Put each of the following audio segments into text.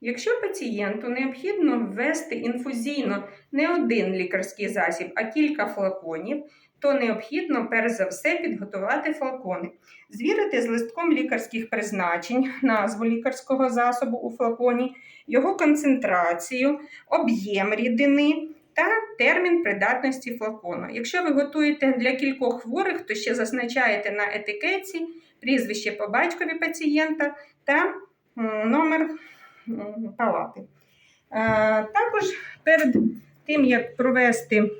Якщо пацієнту необхідно ввести інфузійно не один лікарський засіб, а кілька флаконів, то необхідно перш за все підготувати флакони, звірити з листком лікарських призначень, назву лікарського засобу у флаконі, його концентрацію, об'єм рідини та термін придатності флакону. Якщо ви готуєте для кількох хворих, то ще зазначаєте на етикетці прізвище по батькові пацієнта та номер палати. Е, Також перед тим, як провести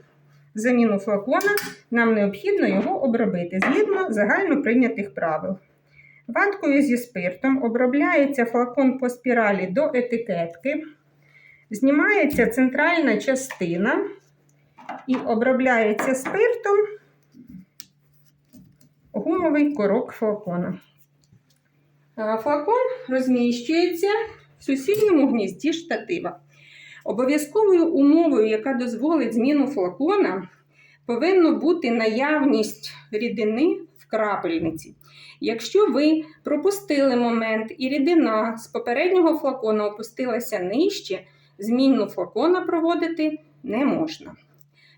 заміну флакона, нам необхідно його обробити згідно загально прийнятих правил. Ваткою зі спиртом обробляється флакон по спіралі до етикетки, знімається центральна частина і обробляється спиртом гумовий корок флакона. Флакон розміщується сусідньому гнізді штатива. Обов'язковою умовою, яка дозволить зміну флакона, повинно бути наявність рідини в крапельниці. Якщо ви пропустили момент і рідина з попереднього флакона опустилася нижче, зміну флакона проводити не можна.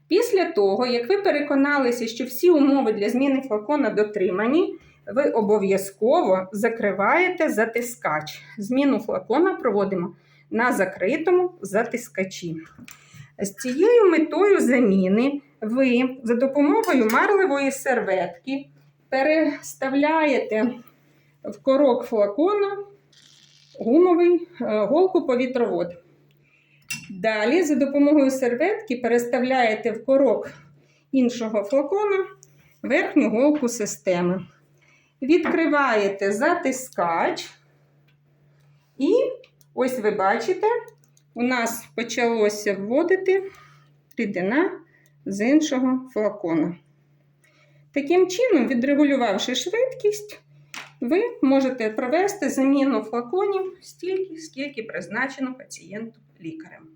Після того, як ви переконалися, що всі умови для зміни флакона дотримані, ви обов'язково закриваєте затискач. Зміну флакона проводимо на закритому затискачі. З цією метою заміни ви за допомогою марливої серветки переставляєте в корок флакона гумовий е, голку повітровод. Далі за допомогою серветки переставляєте в корок іншого флакона верхню голку системи. Відкриваєте затискач, і ось ви бачите, у нас почалося вводити рідина з іншого флакона. Таким чином, відрегулювавши швидкість, ви можете провести заміну флаконів стільки, скільки призначено пацієнту лікарем.